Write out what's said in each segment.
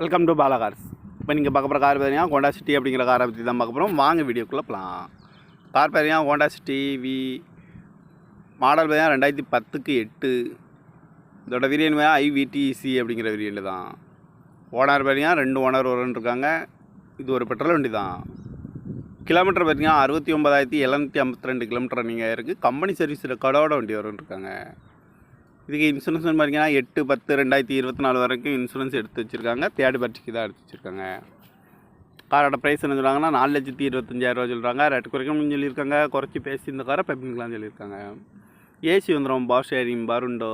Welcome to Bala cars இப்போ நீங்கள் பார்க்க போகிற கார் பார்த்தீங்கன்னா ஹோண்டா சிட்டி அப்படிங்கிற காரை பற்றி தான் பார்க்க போகிறோம் வாங்க வீடியோக்குள்ளே போகலாம் கார் பார்த்தீங்கன்னா ஹோண்டா சிட்டி வி மாடல் பார்த்தீங்கன்னா ரெண்டாயிரத்தி பத்துக்கு எட்டு. இதோட வேரியன்ட் ஐவிடிசி அப்படிங்கிற வேரியன்ட் தான். ஓனர் பார்த்தீங்கன்னா ரெண்டு ஓனர் வரும்னு இருக்காங்க. இது ஒரு பெட்ரோல் வண்டி தான். கிலோமீட்டர் பார்த்தீங்கன்னா அறுபத்தி ஒன்பதாயிரத்தி எழுநூற்றி ஐம்பத்தி ரெண்டு கிலோமீட்டர் நீங்கள் இருக்குது கம்பெனி சர்வீஸ் ரெக்கார்டோட வண்டி வரும்னு இருக்காங்க. இதுக்கு இன்சூரன்ஸ்னு பார்த்தீங்கன்னா எட்டு பத்து ரெண்டாயிரத்தி இருபத்தி நாலு வரைக்கும் இன்சூரன்ஸ் எடுத்து வச்சுருக்காங்க. தேர்ட் பார்ட்டிக்கு தான் எடுத்து வச்சுருக்காங்க. காரோட ப்ரைஸ் என்ன சொல்கிறாங்கன்னா நாலு லட்சத்தி இருபத்தஞ்சாயிரரூவா சொல்கிறாங்க ரெட்டு குறைக்கணும்னு சொல்லியிருக்காங்க. குறைச்சி பேசி இந்த காரை பெப்பிங்கலாம் சொல்லியிருக்காங்க. ஏசி வந்துடும் பாஸ் ஷேரிங் பருண்டோ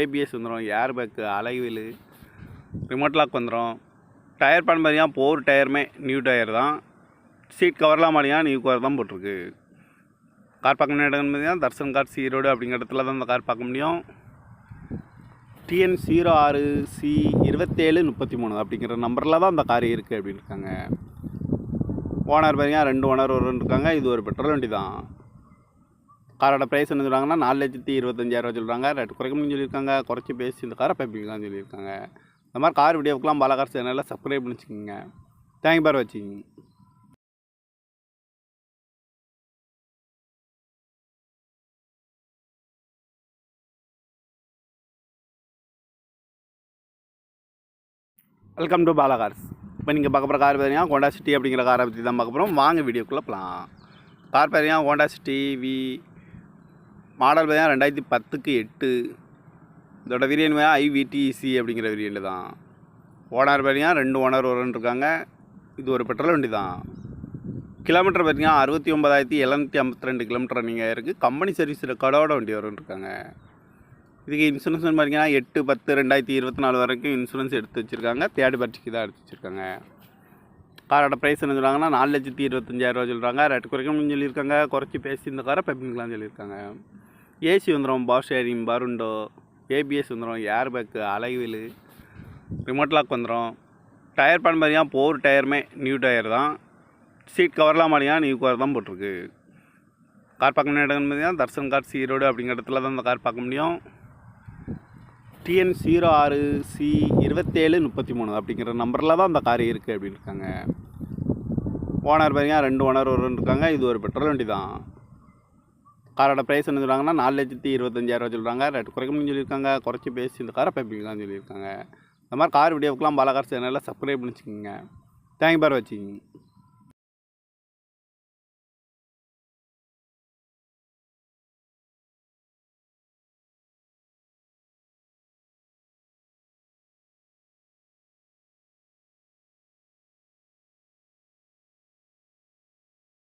ஏபிஎஸ் வந்துடும் air bag alloy wheel remote lock வந்துடும் டயர் பண்ண பார்த்தீங்கன்னா போர் டயருமே நியூ டயர் தான். சீட் கவர்லாம் மாதிரியா நியூ கவர் தான் போட்டிருக்கு. கார் பார்க்க முடியும் இடம்னு பார்த்தீங்கன்னா தர்சன் கார் சீரோடு அப்படிங்கிற இடத்துல தான் இந்த கார் பார்க்க முடியும். டிஎன் ஜீரோ ஆறு சி இருபத்தேழு முப்பத்தி மூணு அப்படிங்கிற நம்பரில் தான் அந்த கார் இருக்குது அப்படின்னு இருக்காங்க. ஓனர் பார்த்தீங்கன்னா ரெண்டு ஓனர் வரும்னு இருக்காங்க. இது ஒரு பெட்ரோல் வண்டி தான். காரோட ப்ரைஸ் என்ன சொல்கிறாங்கன்னா நாலு லட்சத்தி இருபத்தஞ்சாயிரம் சொல்கிறாங்க ரேட் குறைக்கணும்னு சொல்லியிருக்காங்க. குறைச்சி பேசி இந்த காரை பைப்பிங்கலாம் சொல்லியிருக்காங்க. இந்த மாதிரி கார் வீடியோக்கெலாம் பாலகார் சேனலில் சப்ஸ்கிரைப் பண்ணி வச்சுக்கோங்க தேங்க் பார் வச்சுக்கிங்க வெல்கம் டு பாலா கார்ஸ் இப்போ நீங்கள் பார்க்க போகிற கார் பார்த்தீங்கன்னா ஹோண்டா சிட்டி அப்படிங்கிற காரை பற்றி தான் பார்க்க போகிறோம் வாங்க வீடியோக்குள்ளே போகலாம் கார் பார்த்தீங்கன்னா ஹோண்டா சிட்டி வி மாடல் பார்த்தீங்கன்னா ரெண்டாயிரத்தி பத்துக்கு எட்டு. இதோட விரியன் ஐவிடிசி அப்படிங்கிற விரியன் தான். ஓனர் பார்த்தீங்கன்னா ரெண்டு ஓனர் வரும்னு இருக்காங்க. இது ஒரு பெட்ரோல் வண்டி தான். கிலோமீட்டர் பார்த்தீங்கன்னா அறுபத்தி ஒன்பதாயிரத்தி எழுநூற்றி ஐம்பத்தி ரெண்டு கிலோமீட்டர் நீங்கள் இருக்குது கம்பெனி சர்வீஸ் ரெக்கார்டோட வண்டி வரும்னு இருக்காங்க. இதுக்கு இன்சூரன்ஸ் பார்த்தீங்கன்னா எட்டு பத்து ரெண்டாயிரத்தி இருபத்தி நாலு வரைக்கும் இன்சூரன்ஸ் எடுத்து வச்சுருக்காங்க. தேர்ட் பார்ட்டிக்கு தான் எடுத்து வச்சுருக்காங்க. காரோட ப்ரைஸ் என்ன சொல்கிறாங்கன்னா நாலு லட்சத்தி இருபத்தஞ்சாயிரரூவா சொல்கிறாங்க ரெட்டு குறைக்கணும்னு சொல்லியிருக்காங்க. குறைச்சி பேசி இந்த காரை பெப்பிங்கலாம் சொல்லியிருக்காங்க. ஏசி வந்துடும் பவர் ஷேரிங் பருண்டோ ஏபிஎஸ் வந்துடும் air bag alloy wheel remote lock வந்துடும் டயர் பண்ண பார்த்தீங்கன்னா போர் டயருமே நியூ டயர் தான். சீட் கவர்லாம் பார்த்தீங்கன்னா நியூ கவர் தான் போட்டிருக்கு. கார் பார்க்க முடியும் இடம்னு பார்த்தீங்கன்னா தர்சன் கார் சீரோடு அப்படிங்கிற இடத்துல தான் இந்த கார் பார்க்க முடியும். டிஎன் ஜீரோ ஆறு சி இருபத்தேழு முப்பத்தி மூணு அப்படிங்கிற நம்பரில் தான் அந்த கார் இருக்குது அப்படின்னு இருக்காங்க ஓனர் பார்த்தீங்கன்னா ரெண்டு ஓனர் வரும்னு இருக்காங்க. இது ஒரு பெட்ரோல் வண்டி தான் காரோட ப்ரைஸ் என்ன சொல்கிறாங்கன்னா நாலு லட்சத்தி இருபத்தஞ்சாயிரரூவா சொல்கிறாங்க ரேட் குறைக்கணும்னு சொல்லியிருக்காங்க. குறைச்சி பேசி இந்த காரை பைப்பிங்கலாம் சொல்லியிருக்காங்க. இந்த மாதிரி கார் வீடியோக்கெலாம் பாலகார் சேனலில் சப்ஸ்கிரைப் பண்ணி வச்சுக்கோங்க தேங்க் பார் வச்சுக்கிங்க